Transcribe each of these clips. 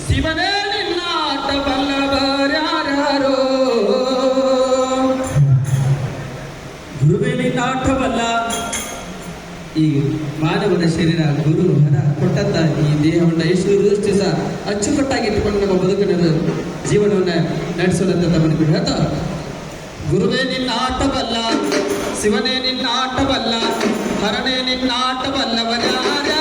ಶಿವನೇ ನಿನ್ನ ಆಟ ಬಲ್ಲವರ್ಯಾರ್ಯಾರೋ ಗುರುವೇ ನಿನ್ನ ಆಟವಲ್ಲ. ಈ ಮಾನವನ ಶರೀರ ಗುರು ಹರ ಕೊಟ್ಟಂತ ಈ ದೇಹವನ್ನು ಎಷ್ಟು ಸಹ ಅಚ್ಚುಕಟ್ಟಾಗಿ ಇಟ್ಟುಕೊಂಡು ನಮ್ಮ ಬದುಕಿನ ಜೀವನವನ್ನ ನಡೆಸೋದಂತ ತಮ್ಮನ್ನು ಬಿಡು. ಗುರುವೇ ನಿನ್ನ ಆಟವಲ್ಲ ಶಿವನೇ ನಿನ್ನ ಆಟವಲ್ಲ ನಿನ್ನ ಆಟವಲ್ಲವರ್ಯಾರ್ಯಾರೋ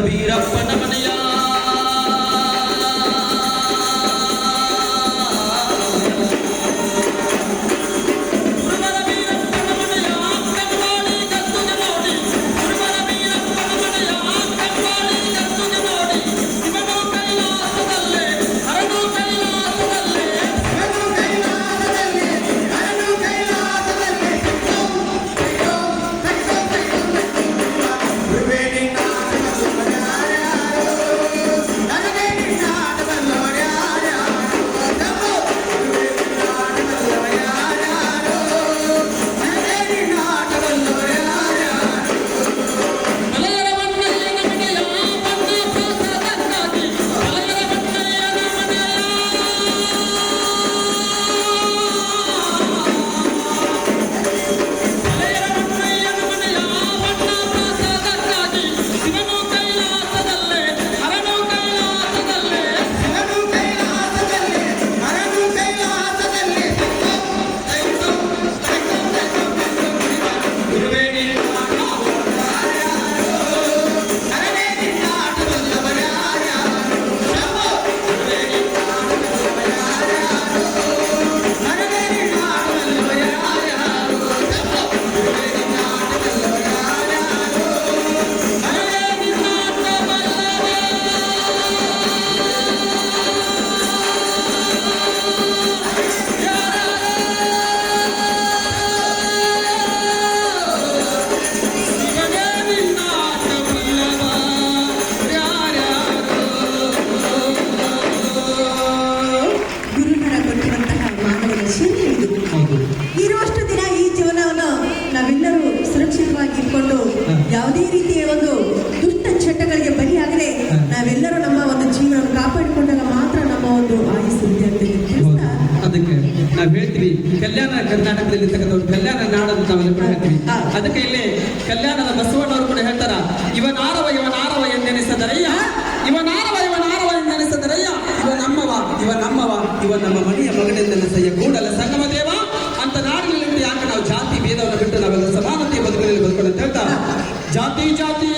வீரப்ப நமன ಕರ್ನಾಟಕದಲ್ಲಿ ಇರ್ತಕ್ಕಂಥ ಒಂದು ಕಲ್ಯಾಣ ನಾಡು ಅಂತ ನಾವೆಲ್ಲ ಕೂಡ ಹೇಳ್ತೀವಿ. ಅದಕ್ಕೆ ಇಲ್ಲಿ ಕಲ್ಯಾಣದ ಬಸವಣ್ಣವರು ಕೂಡ ಹೇಳ್ತಾರ ಇವನಾರವ ಇವನಾರವ ಎಂದೆನಿಸದರಯ್ಯ ಇವನಾರವ ಇವನಾರವ ಎಂದೆನಿಸದರಯ್ಯ ಇವ ನಮ್ಮವ ಇವ ನಮ್ಮವ ಇವ ನಮ್ಮ ಮನೆಯ ಮಗನೆಂದೆನಿಸಯ್ಯ ಕೂಡಲ ಸಂಗಮ ದೇವ. ಅಂತ ನಾಡಿನಲ್ಲಿ ಯಾಕೆ ನಾವು ಜಾತಿ ಭೇದವನ್ನು ಬಿಟ್ಟು ನಾವೆಲ್ಲ ಸಮಾನತೆಯ ಬದುಕಲ್ಲಿ ಬದುಕೊಂಡು ಅಂತ ಹೇಳ್ತಾ ಜಾತಿ ಜಾತಿ